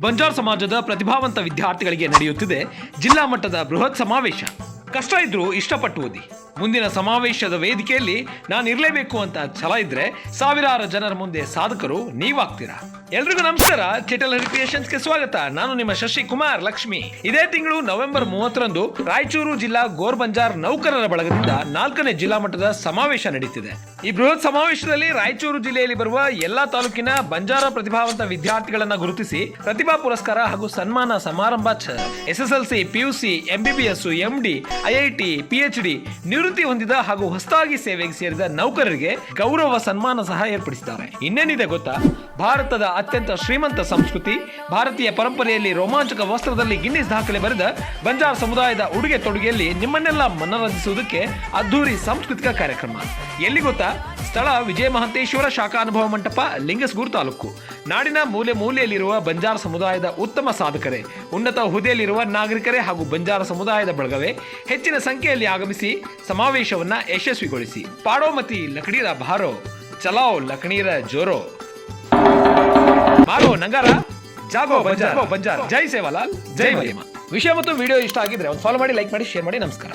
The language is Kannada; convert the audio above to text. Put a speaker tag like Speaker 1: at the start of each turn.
Speaker 1: ಬಂಜಾರ್ ಸಮಾಜದ ಪ್ರತಿಭಾವಂತ ವಿದ್ಯಾರ್ಥಿಗಳಿಗೆ ನಡೆಯುತ್ತಿದೆ ಜಿಲ್ಲಾ ಮಟ್ಟದ ಬೃಹತ್ ಸಮಾವೇಶ. ಕಷ್ಟ ಇದ್ರೂ ಇಷ್ಟಪಟ್ಟು ಓದಿ. ಮುಂದಿನ ಸಮಾವೇಶದ ವೇದಿಕೆಯಲ್ಲಿ ನಾನು ಇರಲೇಬೇಕು ಅಂತ ಛಲ ಇದ್ರೆ ಸಾವಿರಾರು ಜನರ ಮುಂದೆ ಸಾಧಕರು ನೀವಾಗ್ತೀರಾ? ಎಲ್ರಿಗೂ ನಮಸ್ಕಾರ. ಚಿಟಲ್ ರಿಕ್ರಿಯೇಷನ್ಸ್ಗೆ ಸ್ವಾಗತ. ನಾನು ನಿಮ್ಮ ಶಶಿ ಕುಮಾರ್ ಲಕ್ಷ್ಮಿ. ಇದೇ ತಿಂಗಳು ನವೆಂಬರ್ ಮೂವತ್ತರಂದು ರಾಯಚೂರು ಜಿಲ್ಲಾ ಗೋರ್ಬಂಜಾರ್ ನೌಕರರ ಬಳಗದಿಂದ ನಾಲ್ಕನೇ ಜಿಲ್ಲಾ ಮಟ್ಟದ ಸಮಾವೇಶ ನಡೀತಿದೆ. ಈ ಬೃಹತ್ ಸಮಾವೇಶದಲ್ಲಿ ರಾಯಚೂರು ಜಿಲ್ಲೆಯಲ್ಲಿ ಬರುವ ಎಲ್ಲಾ ತಾಲೂಕಿನ ಬಂಜಾರ ಪ್ರತಿಭಾವಂತ ವಿದ್ಯಾರ್ಥಿಗಳನ್ನ ಗುರುತಿಸಿ ಪ್ರತಿಭಾ ಪುರಸ್ಕಾರ ಹಾಗೂ ಸನ್ಮಾನ ಸಮಾರಂಭ SSLC, PUC MBBS MD IIT PhD ಹೊಂದಿದ ಹಾಗೂ ಹೊಸದಾಗಿ ಸೇವೆಗೆ ಸೇರಿದ ನೌಕರರಿಗೆ ಗೌರವ, ಸನ್ಮಾನ ಸಹ ಏರ್ಪಡಿಸಿದ್ದಾರೆ. ಇನ್ನೇನಿದೆ ಗೊತ್ತಾ? ಭಾರತದ ಅತ್ಯಂತ ಶ್ರೀಮಂತ ಸಂಸ್ಕೃತಿ, ಭಾರತೀಯ ಪರಂಪರೆಯಲ್ಲಿ ರೋಮಾಂಚಕ ವಸ್ತ್ರದಲ್ಲಿ ಗಿನ್ನಿಸ್ ದಾಖಲೆ ಬರೆದ ಬಂಜಾರ ಸಮುದಾಯದ ಉಡುಗೆ ತೊಡುಗೆಯಲ್ಲಿ ನಿಮ್ಮನ್ನೆಲ್ಲ ಮನರಂಜಿಸುವುದಕ್ಕೆ ಅದ್ದೂರಿ ಸಾಂಸ್ಕೃತಿಕ ಕಾರ್ಯಕ್ರಮ. ಎಲ್ಲಿ ಗೊತ್ತಾ? ಸ್ಥಳ ವಿಜಯ ಮಹಂತೇಶ್ವರ ಶಾಖಾ ಅನುಭವ ಮಂಟಪ, ಲಿಂಗಸ್ಗೂರು ತಾಲೂಕು. ನಾಡಿನ ಮೂಲೆ ಮೂಲೆಯಲ್ಲಿರುವ ಬಂಜಾರ ಸಮುದಾಯದ ಉತ್ತಮ ಸಾಧಕರೇ, ಉನ್ನತ ಹುದ್ದೆಯಲ್ಲಿರುವ ನಾಗರಿಕರೇ ಹಾಗೂ ಬಂಜಾರ ಸಮುದಾಯದ ಬಳಗವೇ, ಹೆಚ್ಚಿನ ಸಂಖ್ಯೆಯಲ್ಲಿ ಆಗಮಿಸಿ ಸಮಾವೇಶವನ್ನ ಯಶಸ್ವಿಗೊಳಿಸಿ. ಪಾಡೋಮತಿ ಲಕಡೀರ ಭಾರೋ ಚಲಾವ್ ಲಕಣೀರ ಜೋರೋ. ಮಾರೋ ನಂಗಾರ ಜಾಗೋ ಬಂಜಾರ. ಬಂಜಾರ. ಜೈ ಸೇವಾಲಾಲ್ ಜೈ ಮಹಿಮಾ ವಿಷಯ ಮತ್ತು ವಿಡಿಯೋ ಇಷ್ಟ ಆಗಿದ್ರೆ ಒಂದು ಫಾಲೋ ಮಾಡಿ ಲೈಕ್ ಮಾಡಿ ಶೇರ್ ಮಾಡಿ ನಮಸ್ಕಾರ.